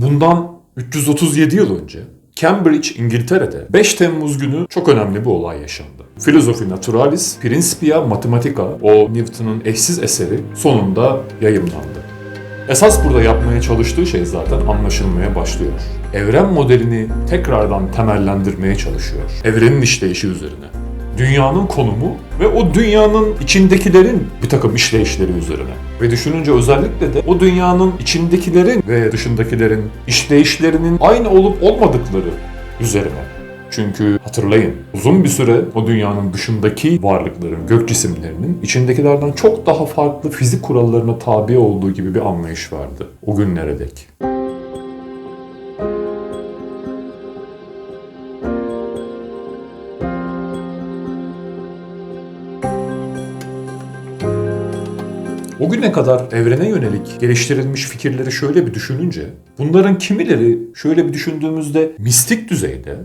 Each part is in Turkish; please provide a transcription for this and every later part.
Bundan 337 yıl önce Cambridge, İngiltere'de 5 Temmuz günü çok önemli bir olay yaşandı. Philosophy Naturalis Principia Mathematica, o Newton'un eşsiz eseri sonunda yayımlandı. Esas burada yapmaya çalıştığı şey zaten anlaşılmaya başlıyor. Evren modelini tekrardan temellendirmeye çalışıyor. Evrenin işleyişi üzerine. Dünyanın konumu ve o dünyanın içindekilerin bir takım işleyişleri üzerine. Ve düşününce özellikle de o dünyanın içindekilerin ve dışındakilerin işleyişlerinin aynı olup olmadıkları üzerine. Çünkü hatırlayın uzun bir süre o dünyanın dışındaki varlıkların, gök cisimlerinin içindekilerden çok daha farklı fizik kurallarına tabi olduğu gibi bir anlayış vardı o günlere dek. O güne kadar evrene yönelik geliştirilmiş fikirleri şöyle bir düşününce, bunların kimileri şöyle bir düşündüğümüzde mistik düzeyde,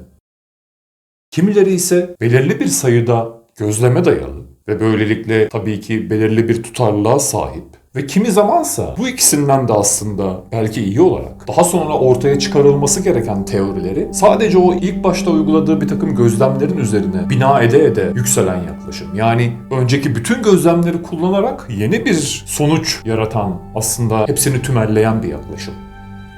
kimileri ise belirli bir sayıda gözleme dayalı ve böylelikle tabii ki belirli bir tutarlılığa sahip ve kimi zamansa bu ikisinden de aslında belki iyi olarak daha sonra ortaya çıkarılması gereken teorileri sadece o ilk başta uyguladığı bir takım gözlemlerin üzerine bina ede ede yükselen yaklaşım. Yani önceki bütün gözlemleri kullanarak yeni bir sonuç yaratan aslında hepsini tümelleyen bir yaklaşım.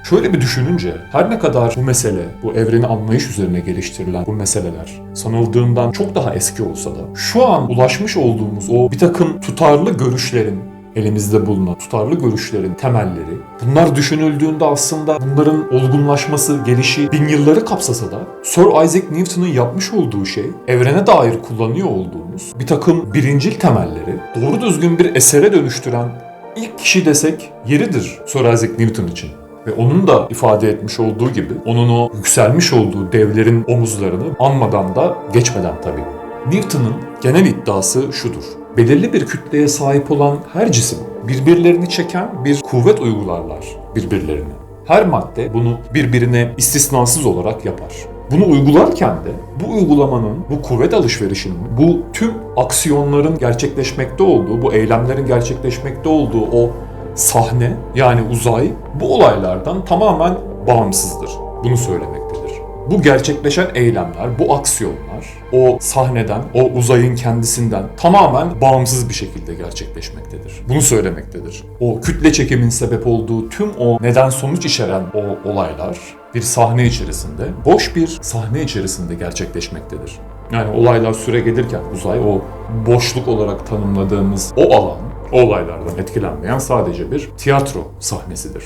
Şöyle bir düşününce her ne kadar bu mesele, bu evreni anlayış üzerine geliştirilen bu meseleler sanıldığından çok daha eski olsa da şu an ulaşmış olduğumuz o bir takım tutarlı görüşlerin elimizde bulunan tutarlı görüşlerin temelleri. Bunlar düşünüldüğünde aslında bunların olgunlaşması, gelişi bin yılları kapsasa da Sir Isaac Newton'un yapmış olduğu şey evrene dair kullanıyor olduğumuz bir takım birincil temelleri doğru düzgün bir esere dönüştüren ilk kişi desek yeridir Sir Isaac Newton için. Ve onun da ifade etmiş olduğu gibi onun o yükselmiş olduğu devlerin omuzlarını anmadan da geçmeden tabii. Newton'un genel iddiası şudur. Belirli bir kütleye sahip olan her cisim birbirlerini çeken bir kuvvet uygularlar birbirlerine. Her madde bunu birbirine istisnasız olarak yapar. Bunu uygularken de bu uygulamanın, bu kuvvet alışverişinin, bu tüm aksiyonların gerçekleşmekte olduğu, bu eylemlerin gerçekleşmekte olduğu o sahne yani uzay bu olaylardan tamamen bağımsızdır. Bunu söylemektedir. Bu gerçekleşen eylemler, bu aksiyonlar o sahneden, o uzayın kendisinden tamamen bağımsız bir şekilde gerçekleşmektedir. Bunu söylemektedir. O kütle çekimin sebep olduğu tüm o neden sonuç içeren o olaylar bir sahne içerisinde, boş bir sahne içerisinde gerçekleşmektedir. Yani olaylar süre gelirken uzay o boşluk olarak tanımladığımız o alan o olaylardan etkilenmeyen sadece bir tiyatro sahnesidir.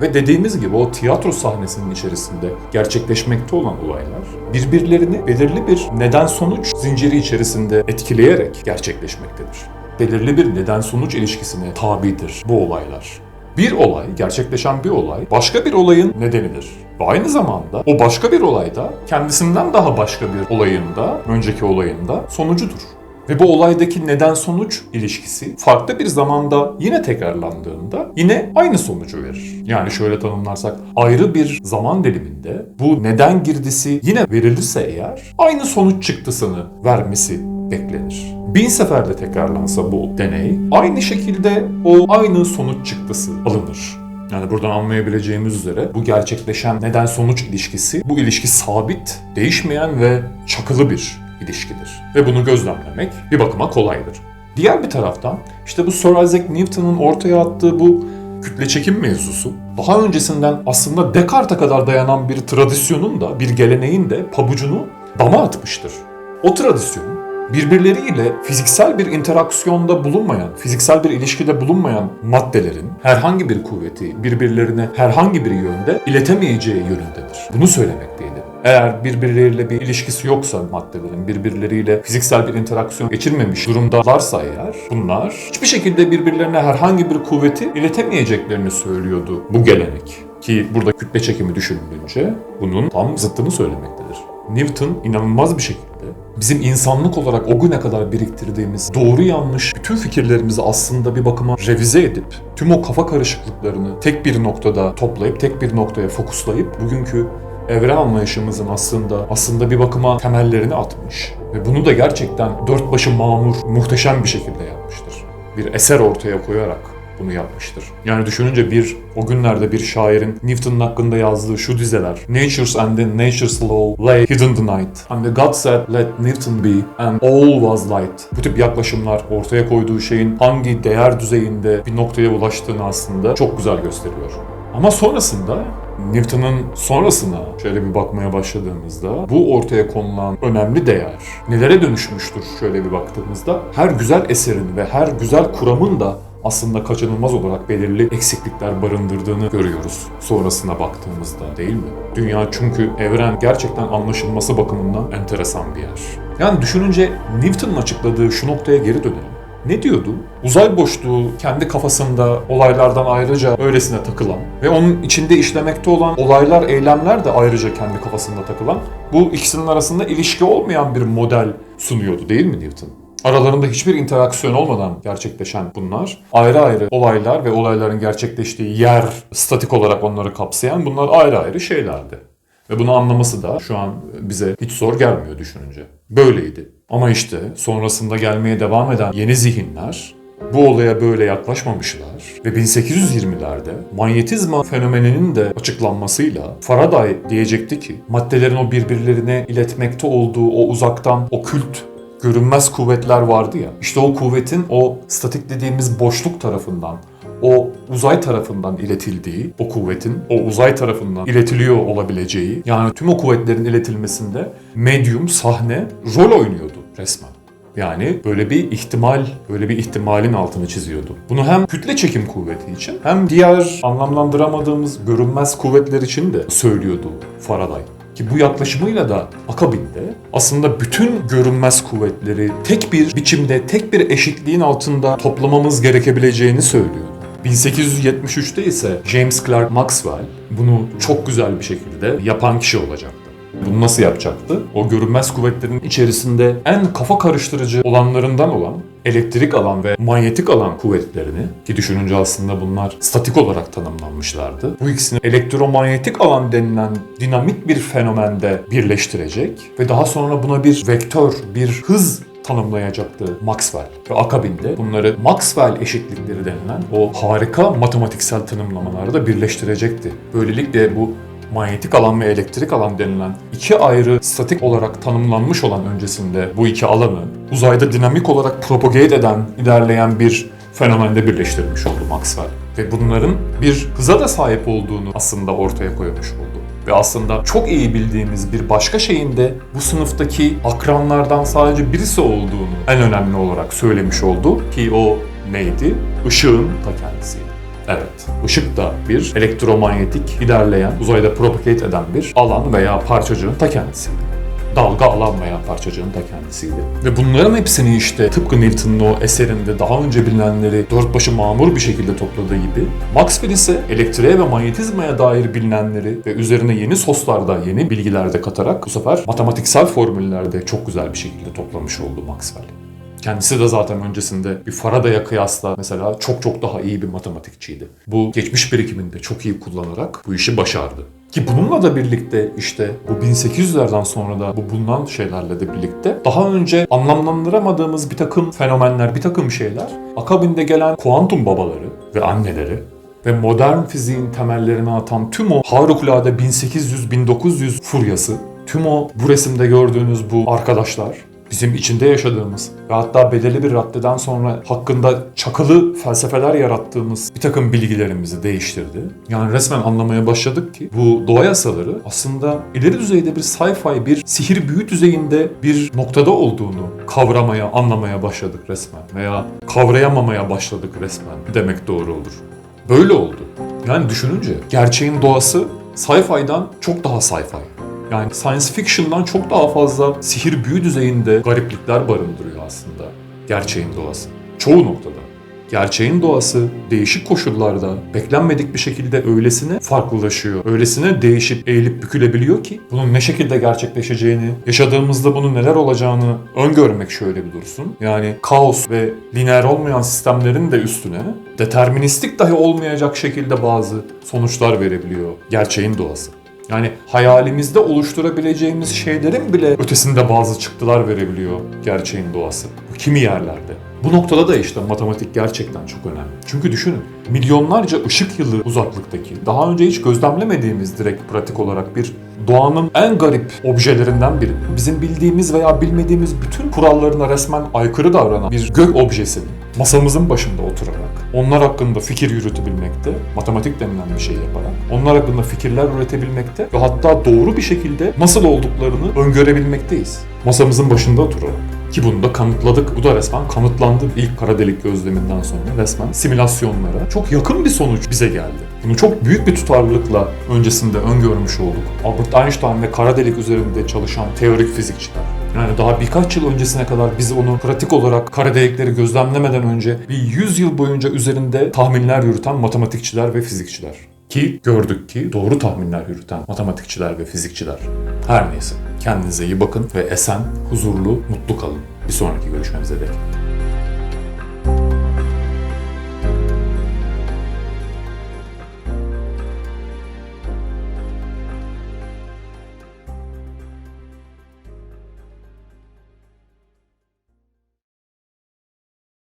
Ve dediğimiz gibi o tiyatro sahnesinin içerisinde gerçekleşmekte olan olaylar birbirlerini belirli bir neden sonuç zinciri içerisinde etkileyerek gerçekleşmektedir. Belirli bir neden sonuç ilişkisine tabidir bu olaylar. Bir olay, gerçekleşen bir olay başka bir olayın nedenidir. Ve aynı zamanda o başka bir olayda kendisinden daha başka bir olayında, önceki olayında sonucudur. Ve bu olaydaki neden sonuç ilişkisi farklı bir zamanda yine tekrarlandığında yine aynı sonucu verir. Yani şöyle tanımlarsak ayrı bir zaman diliminde bu neden girdisi yine verilirse eğer aynı sonuç çıktısını vermesi beklenir. Bin seferde tekrarlansa bu deney aynı şekilde o aynı sonuç çıktısı alınır. Yani buradan anlayabileceğimiz üzere bu gerçekleşen neden sonuç ilişkisi bu ilişki sabit, değişmeyen ve çakılı bir ilişkidir. Ve bunu gözlemlemek bir bakıma kolaydır. Diğer bir taraftan işte bu Sir Isaac Newton'un ortaya attığı bu kütle çekim mevzusu daha öncesinden aslında Descartes'e kadar dayanan bir tradisyonun da bir geleneğin de pabucunu dama atmıştır. O tradisyon birbirleriyle fiziksel bir interaksiyonda bulunmayan, fiziksel bir ilişkide bulunmayan maddelerin herhangi bir kuvveti birbirlerine herhangi bir yönde iletemeyeceği yönündedir. Bunu söylemekteydi. Eğer birbirleriyle bir ilişkisi yoksa maddelerin, birbirleriyle fiziksel bir interaksiyon geçirmemiş durumdalarsa eğer bunlar hiçbir şekilde birbirlerine herhangi bir kuvveti iletemeyeceklerini söylüyordu bu gelenek. Ki burada kütle çekimi düşünülünce bunun tam zıttını söylemektedir. Newton inanılmaz bir şekilde bizim insanlık olarak o güne kadar biriktirdiğimiz doğru yanlış bütün fikirlerimizi aslında bir bakıma revize edip tüm o kafa karışıklıklarını tek bir noktada toplayıp tek bir noktaya fokuslayıp bugünkü evren anlayışımızın aslında aslında bir bakıma temellerini atmış ve bunu da gerçekten dört başı mamur muhteşem bir şekilde yapmıştır. Bir eser ortaya koyarak bunu yapmıştır. Yani düşününce bir o günlerde bir şairin Newton'un hakkında yazdığı şu dizeler Nature's and in Nature's law lay hidden the night and the God said let Newton be and all was light. Bu tip yaklaşımlar ortaya koyduğu şeyin hangi değer düzeyinde bir noktaya ulaştığını aslında çok güzel gösteriyor. Ama sonrasında Newton'un sonrasına şöyle bir bakmaya başladığımızda bu ortaya konulan önemli değer nelere dönüşmüştür şöyle bir baktığımızda her güzel eserin ve her güzel kuramın da aslında kaçınılmaz olarak belirli eksiklikler barındırdığını görüyoruz sonrasına baktığımızda değil mi? Dünya çünkü evren gerçekten anlaşılması bakımından enteresan bir yer. Yani düşününce Newton'un açıkladığı şu noktaya geri dönelim. Ne diyordu? Uzay boşluğu kendi kafasında olaylardan ayrıca öylesine takılan ve onun içinde işlemekte olan olaylar, eylemler de ayrıca kendi kafasında takılan bu ikisinin arasında ilişki olmayan bir model sunuyordu değil mi Newton? Aralarında hiçbir interaksiyon olmadan gerçekleşen bunlar ayrı ayrı olaylar ve olayların gerçekleştiği yer statik olarak onları kapsayan bunlar ayrı ayrı şeylerdi. Ve bunu anlaması da şu an bize hiç zor gelmiyor düşününce. Böyleydi. Ama işte sonrasında gelmeye devam eden yeni zihinler bu olaya böyle yaklaşmamışlar ve 1820'lerde manyetizma fenomeninin de açıklanmasıyla Faraday diyecekti ki maddelerin o birbirlerine iletmekte olduğu o uzaktan o kült görünmez kuvvetler vardı ya. İşte o kuvvetin o statik dediğimiz boşluk tarafından o uzay tarafından iletildiği, o kuvvetin o uzay tarafından iletiliyor olabileceği, yani tüm o kuvvetlerin iletilmesinde medyum, sahne rol oynuyordu resmen. Yani böyle bir ihtimal, böyle bir ihtimalin altını çiziyordu. Bunu hem kütle çekim kuvveti için hem diğer anlamlandıramadığımız görünmez kuvvetler için de söylüyordu Faraday. Ki bu yaklaşımıyla da akabinde aslında bütün görünmez kuvvetleri tek bir biçimde, tek bir eşitliğin altında toplamamız gerekebileceğini söylüyordu. 1873'te ise James Clerk Maxwell bunu çok güzel bir şekilde yapan kişi olacaktı. Bunu nasıl yapacaktı? O görünmez kuvvetlerin içerisinde en kafa karıştırıcı olanlarından olan elektrik alan ve manyetik alan kuvvetlerini ki düşününce aslında bunlar statik olarak tanımlanmışlardı. Bu ikisini elektromanyetik alan denilen dinamik bir fenomende birleştirecek ve daha sonra buna bir vektör, bir hız tanımlayacaktı Maxwell. Ve akabinde bunları Maxwell eşitlikleri denilen o harika matematiksel tanımlamalarda birleştirecekti. Böylelikle bu manyetik alan ve elektrik alan denilen iki ayrı statik olarak tanımlanmış olan öncesinde bu iki alanı uzayda dinamik olarak propagate eden, ilerleyen bir fenomende birleştirmiş oldu Maxwell. Ve bunların bir hıza da sahip olduğunu aslında ortaya koymuş oldu. Ve aslında çok iyi bildiğimiz bir başka şeyin de bu sınıftaki akranlardan sadece birisi olduğunu en önemli olarak söylemiş oldu. Ki o neydi? Işığın ta kendisiydi. Evet, ışık da bir elektromanyetik ilerleyen, uzayda propagate eden bir alan veya parçacığın ta kendisiydi dalga alan veya parçacığın ta kendisiydi. Ve bunların hepsini işte tıpkı Newton'un o eserinde daha önce bilinenleri dört başı mamur bir şekilde topladığı gibi Maxwell ise elektriğe ve manyetizmaya dair bilinenleri ve üzerine yeni soslarda, yeni bilgiler de katarak bu sefer matematiksel formüllerde çok güzel bir şekilde toplamış oldu Maxwell. Kendisi de zaten öncesinde bir Faraday'a kıyasla mesela çok çok daha iyi bir matematikçiydi. Bu geçmiş birikiminde çok iyi kullanarak bu işi başardı. Ki bununla da birlikte işte bu 1800'lerden sonra da bu bulunan şeylerle de birlikte daha önce anlamlandıramadığımız bir takım fenomenler, bir takım şeyler akabinde gelen kuantum babaları ve anneleri ve modern fiziğin temellerini atan tüm o harikulade 1800-1900 furyası, tüm o bu resimde gördüğünüz bu arkadaşlar bizim içinde yaşadığımız ve hatta belirli bir raddeden sonra hakkında çakılı felsefeler yarattığımız bir takım bilgilerimizi değiştirdi. Yani resmen anlamaya başladık ki bu doğa yasaları aslında ileri düzeyde bir sci-fi, bir sihir büyü düzeyinde bir noktada olduğunu kavramaya, anlamaya başladık resmen veya kavrayamamaya başladık resmen demek doğru olur. Böyle oldu. Yani düşününce gerçeğin doğası sci-fi'dan çok daha sci-fi. Yani science fiction'dan çok daha fazla sihir büyü düzeyinde gariplikler barındırıyor aslında gerçeğin doğası. Çoğu noktada. Gerçeğin doğası değişik koşullarda beklenmedik bir şekilde öylesine farklılaşıyor. Öylesine değişip eğilip bükülebiliyor ki bunun ne şekilde gerçekleşeceğini, yaşadığımızda bunun neler olacağını öngörmek şöyle bir dursun. Yani kaos ve lineer olmayan sistemlerin de üstüne deterministik dahi olmayacak şekilde bazı sonuçlar verebiliyor gerçeğin doğası. Yani hayalimizde oluşturabileceğimiz şeylerin bile ötesinde bazı çıktılar verebiliyor gerçeğin doğası. Kimi yerlerde. Bu noktada da işte matematik gerçekten çok önemli. Çünkü düşünün milyonlarca ışık yılı uzaklıktaki daha önce hiç gözlemlemediğimiz direkt pratik olarak bir doğanın en garip objelerinden biri. Bizim bildiğimiz veya bilmediğimiz bütün kurallarına resmen aykırı davranan bir gök objesinin masamızın başında oturarak onlar hakkında fikir yürütebilmekte, matematik denilen bir şey yaparak, onlar hakkında fikirler üretebilmekte ve hatta doğru bir şekilde nasıl olduklarını öngörebilmekteyiz. Masamızın başında oturarak. Ki bunu da kanıtladık. Bu da resmen kanıtlandı. İlk kara delik gözleminden sonra resmen simülasyonlara çok yakın bir sonuç bize geldi. Bunu çok büyük bir tutarlılıkla öncesinde öngörmüş olduk. Albert Einstein ve kara delik üzerinde çalışan teorik fizikçiler. Yani daha birkaç yıl öncesine kadar biz onu pratik olarak kara delikleri gözlemlemeden önce bir 100 yıl boyunca üzerinde tahminler yürüten matematikçiler ve fizikçiler. Ki gördük ki doğru tahminler yürüten matematikçiler ve fizikçiler. Her neyse kendinize iyi bakın ve esen, huzurlu, mutlu kalın. Bir sonraki görüşmemize dek.